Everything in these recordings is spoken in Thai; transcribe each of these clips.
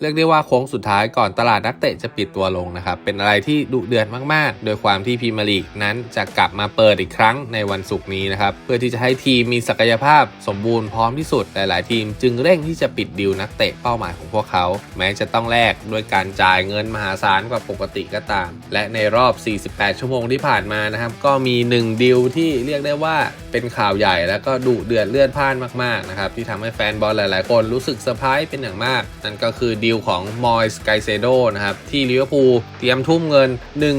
เรียกได้ว่าโค้งสุดท้ายก่อนตลาดนักเตะจะปิดตัวลงนะครับ เป็นอะไรที่ดุเดือดมากๆ โดยความที่พรีเมียร์ลีกนั้นจะกลับมาเปิดอีกครั้งในวันศุกร์นี้นะครับ เพื่อที่จะให้ทีมมีศักยภาพสมบูรณ์พร้อมที่สุด หลาย ๆ ทีมจึงเร่งที่จะปิดดีลนักเตะเป้าหมายของพวกเขา แม้จะต้องแลกด้วยการจ่ายเงินมหาศาลกว่าปกติก็ตาม และในรอบ 48 ชั่วโมงที่ผ่านมานะครับ ก็มี 1ดีลที่เรียกได้ว่าเป็นข่าวใหญ่แล้วก็ดุเดือดเลือดพ่านมาก ๆ นะครับที่ทำให้แฟนบอลหลาย ๆ คนรู้สึกเซอร์ไพรส์เป็นอย่างมาก นั่นก็คือดีลของมอยส์ไกเซโดนะครับที่ลิเวอร์พูลเตรียมทุ่มเงิน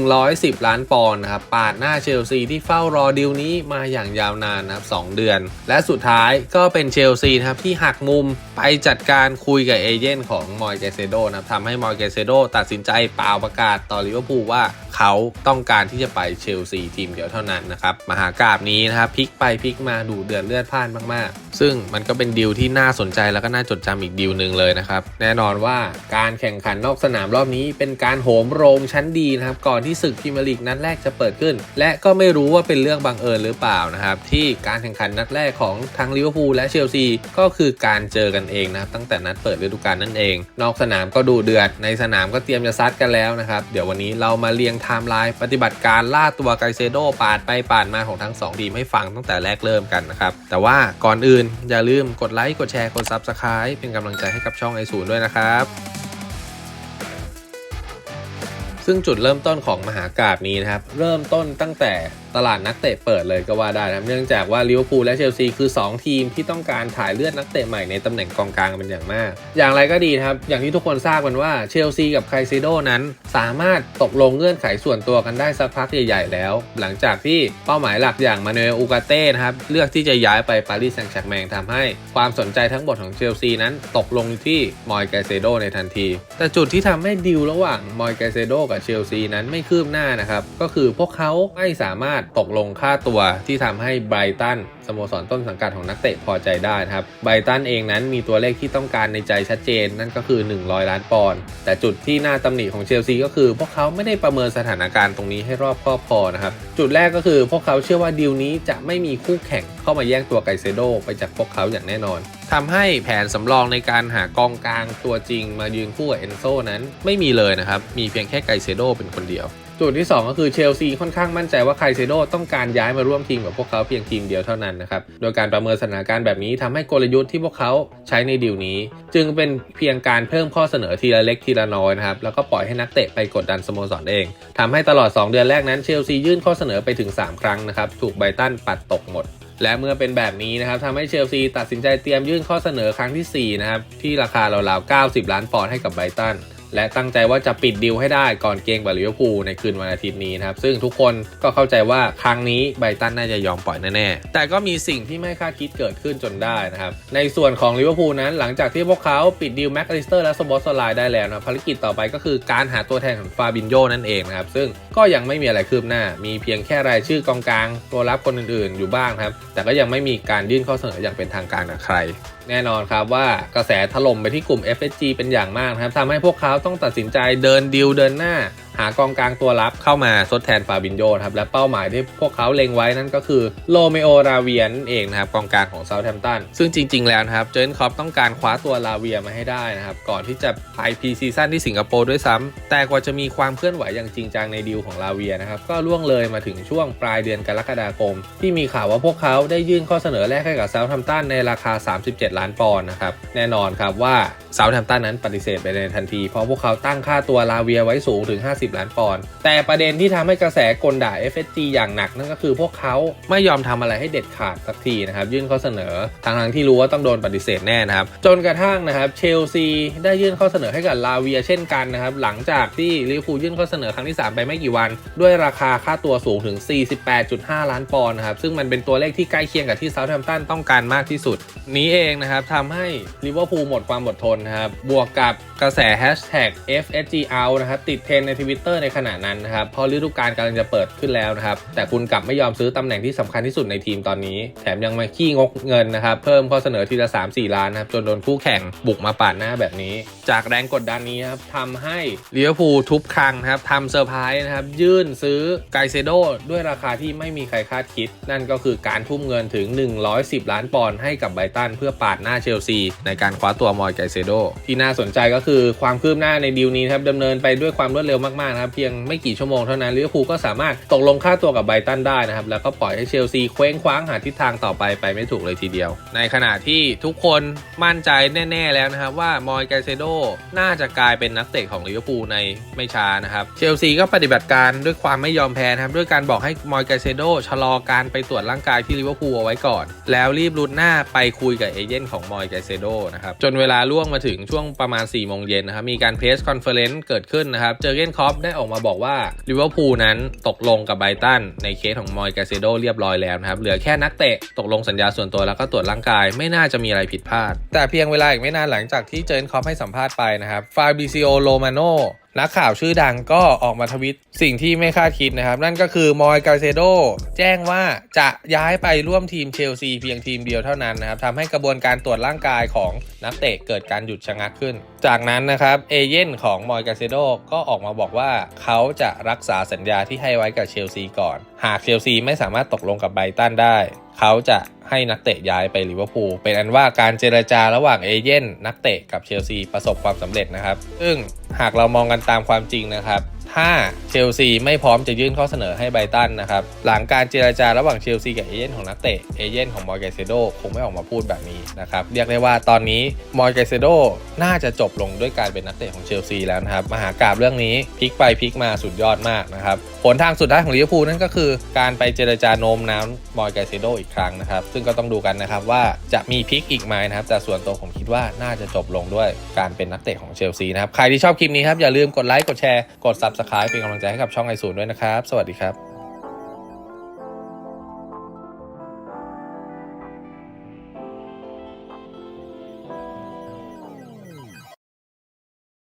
110 ล้านปอนด์นะครับปาดหน้าเชลซีที่เฝ้ารอดีลนี้มาอย่างยาวนานนะครับ2เดือน และสุดท้ายก็เป็นเชลซีนะครับที่หักมุมไปจัดการคุยกับเอเจนต์ของมอยไกเซโดนะครับทำให้มอยไกเซโดตัดสินใจเปล่าประกาศต่อลิเวอร์พูลว่าเขาต้องการที่จะไปเชลซีทีมเดียวเท่านั้นนะครับมหากราบนี้นะครับพลิกไปพลิกมาดูเดือดเลือดพ่านมากๆซึ่งมันก็เป็นดีลที่น่าสนใจแล้วก็น่าจดจำอีกดีลหนึ่งเลยนะครับ แน่นอนว่าการแข่งขันนอกสนามรอบนี้ เป็นการโหมโรงชั้นดีนะครับ ก่อนที่ศึกพรีเมียร์ลีกนัดแรกจะเปิดขึ้น และก็ไม่รู้ว่าเป็นเรื่องบังเอิญหรือเปล่านะครับ ที่การแข่งขันนัดแรกของทั้งลิเวอร์พูลและเชลซีก็คือการเจอกันเองนะครับตั้งแต่นัดเปิดฤดูกาลนั่นเอง นอกสนามก็ดูเดือดในสนามก็เตรียมจะซัดกันแล้วนะครับเดี๋ยววันนี้เรามาเรียงไทม์ไลน์ปฏิบัติการล่าตัวไกเซโดปาดไปปาดมาของทั้งสองทีมให้ฟังตั้งแต่แรกเริ่มกันนะครับแต่ว่าก่อนอื่นอย่าลืมกดไลค์ กดแชร์ กด Subscribe เป็นกำลังใจให้กับช่องไอศูนย์ด้วยนะครับ ซึ่งจุดเริ่มต้นของมหากราบนี้นะครับ เริ่มต้นตั้งแต่ ตลาดนักเตะเปิดเลยก็ว่าได้นะเนื่องจากว่าลิเวอร์พูลและเชลซีคือ 2 ทีมที่ต้องการถ่ายเลือดนักเตะใหม่ในตำแหน่งกองกลางเป็นอย่างมาก อย่างไรก็ดีนะครับ อย่างที่ทุกคนทราบกันว่าเชลซีกับไคซิโดนั้น สามารถตกลงเงื่อนไขส่วนตัวกันได้สักพักใหญ่ๆแล้ว หลังจากที่เป้าหมายหลักอย่างมาเนลอูกาเต้นะครับเลือกที่จะย้ายไปปารีสแซงต์แชร์กแมงทำให้ความสนใจทั้งหมดของเชลซีนั้นตกลงที่มอยไกเซโดในทันที แต่จุดที่ทำให้ดีลระหว่างมอยไกเซโดกับเชลซีนั้นไม่คืบหน้านะครับก็คือพวกเขาไม่สามารถตกลงค่าตัวที่ทำให้ไบรตันสโมสรต้นสังกัดของนักเตะพอใจได้นะครับไบรตันเองนั้นมีตัวเลขที่ต้องการในใจชัดเจนนั่นก็คือ 100 ล้านปอนด์แต่จุดที่น่าตำหนิของเชลซีก็คือ พวกเขาไม่ได้ประเมินสถานการณ์ตรงนี้ให้รอบคอบพอนะครับจุดแรกก็คือพวกเขาเชื่อว่าดีลนี้จะไม่มีคู่แข่งเข้ามาแย่งตัวไกเซโดไปจากพวกเขาอย่างแน่นอนทำให้แผนสำรองในการหากองกลางตัวจริงมายืนคู่กับเอนโซนั้นไม่มีเลยนะครับมีเพียงแค่ไกเซโดเป็นคนเดียว จุดที่ 2 ก็คือเชลซีค่อนข้างมั่นใจว่าไคเซโดต้องการย้ายมาร่วมทีมกับพวกเขาเพียงทีมเดียวเท่านั้นนะครับ โดยการประเมินสถานการณ์แบบนี้ทำให้กลยุทธ์ที่พวกเขาใช้ในดีลนี้ จึงเป็นเพียงการเพิ่มข้อเสนอทีละเล็กทีละน้อยนะครับ แล้วก็ปล่อยให้นักเตะไปกดดันสโมสรเองทำให้ตลอด 2 เดือนแรกนั้นเชลซียื่นข้อเสนอไปถึง 3 ครั้งนะครับถูกไบตันปัดตกหมดและเมื่อเป็นแบบนี้นะครับทำให้เชลซีตัดสินใจเตรียมยื่นข้อเสนอครั้งทีสี่4 นะครับ ที่ราคาราวๆ90 ล้านปอนด์ให้กับไบตัน และตั้งใจว่าจะปิดดีลให้ได้ก่อนเกมกับลิเวอร์พูลในคืนวันอาทิตย์นี้นะครับ ซึ่งทุกคนก็เข้าใจว่าครั้งนี้ไบตันน่าจะยอมปล่อยแน่ๆ แต่ก็มีสิ่งที่ไม่คาดคิดเกิดขึ้นจนได้นะครับ ในส่วนของลิเวอร์พูลนั้นหลังจากที่พวกเขาปิดดีลแม็กอลิสเตอร์และสบอสไลได้แล้วนะภารกิจต่อไปก็คือการหาตัวแทนของฟาบินโยนั่นเองนะครับซึ่งก็ยังไม่มีอะไรคืบหน้า มีเพียงแค่รายชื่อกองกลางตัวรับคนอื่นๆ อยู่บ้างครับแต่ก็ยังไม่มีการยื่นข้อเสนออย่างเป็นทางการกับใคร แน่นอนครับว่ากระแสถล่มไปที่กลุ่ม FSG เป็นอย่างมากนะครับทำให้พวกเขาต้องตัดสินใจเดินดิวเดินหน้าากองกลางตัวรับเข้ามาทดแทนฟาบินโยนครับและเป้าหมายที่พวกเขาเล็งไว้นั่นก็คือโลเมโอราเวียนนเองนะครับกองกลางของเซาท์แฮมป์ตันซึ่งจริง ๆ แล้วนะครับเจนคอปต้องการคว้าตัวลาเวียมาให้ได้นะครับก่อนที่จะไปพรีซีซั่นที่สิงคโปร์ด้วยซ้ำแต่กว่าจะมีความเคลื่อนไหวอย่างจริงจังในดีลของลาเวียนะครับก็ล่วงเลยมาถึงช่วงปลายเดือนกรกฎาคม ที่มีข่าวว่าพวกเขาได้ยื่นข้อเสนอแรกให้กับเซาท์แฮมป์ตันในราคา 37 ล้านปอนด์นะครับแน่นอนครับว่าเซาท์แฮมป์ตันนั้นปฏิเสธไปในทันทีเพราะพวกเขาตั้งค่าตัวลาเวียไว้สูงถึง 50ล้านปอนด์แต่ประเด็นที่ทำให้กระแสกลด่า FSG อย่างหนักนั่นก็คือพวกเขาไม่ยอมทำอะไรให้เด็ดขาดสักทีนะครับยื่นข้อเสนอทางทางที่รู้ว่าต้องโดนปฏิเสธแน่นะครับจนกระทั่งนะครับเชลซีได้ยื่นข้อเสนอให้กับลาเวียเช่นกันนะครับหลังจากที่ลิเวอร์พูลยื่นข้อเสนอครั้งที่ 3 ไปไม่กี่วัน ด้วยราคาค่าตัวสูงถึง 48.5 ล้านปอนด์นะครับซึ่งมันเป็นตัวเลขที่ใกล้เคียงกับที่เซาท์แฮมป์ตันต้องการมากที่สุด นี้เองนะครับทำให้ลิเวอร์พูลหมดความอดทนนะครับบวกกับกระแสแฮชแท็ก FSG out นะครับติดเทรนในทวิตตอร์ในขณะนั้นนะครับเพราะฤดูกาลกำลังจะเปิดขึ้นแล้วนะครับ แต่คุณกลับไม่ยอมซื้อตำแหน่งที่สำคัญที่สุดในทีมตอนนี้ แถมยังมาขี้งกเงินนะครับ เพิ่มข้อเสนอทีละ 3-4 ล้านนะครับ จนโดนคู่แข่งบุกมาปาดหน้าแบบนี้ จากแรงกดดันนี้ครับทำให้ลิเวพูทุบคังนะครับทำเซอร์ไพรส์นะครับ ยื่นซื้อไกเซโดด้วยราคาที่ไม่มีใครคาดคิด นั่นก็คือการทุ่มเงินถึง 110 ล้านปอนด์ให้กับไบตันเพื่อปาดหน้าเชลซีในการคว้าตัวมอยไกเซโดที่น่าสนใจก็คือความคืบหน้าในดีลนี้ครับดำเนินไปด้วยความรวดเร็วมากๆนะครับเพียงไม่กี่ชั่วโมงเท่านั้นลิเวอร์พูลก็สามารถตกลงค่าตัวกับไบตันได้นะครับแล้วก็ปล่อยให้เชลซีเคว้งคว้างหาทิศทางต่อไปไปไม่ถูกเลยทีเดียว ในขณะที่ทุกคนมั่นใจแน่ ๆ แล้วนะครับว่ามอยไกเซโดน่าจะกลายเป็นนักเตะของลิเวอร์พูลในไม่ช้านะครับเชลซีก็ปฏิบัติการด้วยความไม่ยอมแพ้นะครับด้วยการบอกให้มอยไกเซโดชะลอการไปตรวจร่างกายที่ลิเวอร์พูลเอาไว้ก่อน แล้วรีบรุดหน้าไปคุยกับเอเจนต์ของมอยไกเซโดนะครับจนเวลาล่วงมาถึงช่วงประมาณ4ี่โมงเย็นนะครับมีการเพรสคอนเฟอเรนซ์เกิดขึ้นนะครับเจอเกนคอปได้ออกมาบอกว่าลิเวอร์พูลนั้นตกลงกับไบตันในเคสของมอยกาเซโดเรียบร้อยแล้วนะครับ เหลือแค่นักเตะตกลงสัญญาส่วนตัวแล้วก็ตรวจร่างกายไม่น่าจะมีอะไรผิดพลาด แต่เพียงเวลาอีกไม่นานหลังจากที่เจนคอปให้สัมภาษณ์ไปนะครับฟาบิซิโอโรมาโน นักข่าวชื่อดังก็ออกมาทวิตสิ่งที่ไม่คาดคิดนะครับ นั่นก็คือมอยกาเซโดแจ้งว่าจะย้ายไปร่วมทีมเชลซีเพียงทีมเดียวเท่านั้นนะครับทำให้กระบวนการตรวจร่างกายของนักเตะเกิดการหยุดชะงักขึ้น จากนั้นนะครับเอเย่นของมอยกาเซโดก็ออกมาบอกว่าเขาจะรักษาสัญญาที่ให้ไว้กับเชลซีก่อน หากเชลซีไม่สามารถตกลงกับไบตันได้ เขาจะให้นักเตะย้ายไปลิเวอร์พูลเป็นอันว่าการเจรจาระหว่างเอเย่นนักเตะกับเชลซีประสบความสำเร็จนะครับ ซึ่งหากเรามองกันตามความจริงนะครับ ถ้าเชลซีไม่พร้อมจะยื่นข้อเสนอให้ไบตันนะครับ หลังการเจรจาระหว่างเชลซีกับเอเย่นของนักเตะเอเย่นของมอร์เกเซโดคงไม่ออกมาพูดแบบนี้นะครับ เรียกได้ว่าตอนนี้มอร์เกเซโดน่าจะจบลงด้วยการเป็นนักเตะของเชลซีแล้วนะครับ มหากราบเรื่องนี้พลิกไปพลิกมาสุดยอดมากนะครับผลทางสุดท้ายของลิเวอร์พูลนั่นก็คือการไปเจรจาโน้มน้าวมอร์เกเซโดอีกครั้งนะครับ ซึ่งก็ต้องดูกันนะครับว่าจะมีพลิกอีกไหมนะครับ แต่ส่วนตัวผมคิดว่าน่าจะจบลงด้วยการเป็นนักเตะของเชลซีนะครับใครที่ชอบคลิปนี้ครับอย่าลืมกดไลค์กดแชร์กด Subscribe เป็นกำลังใจให้กับช่องไอศูนย์ด้วยนะครับ สวัสดีครับ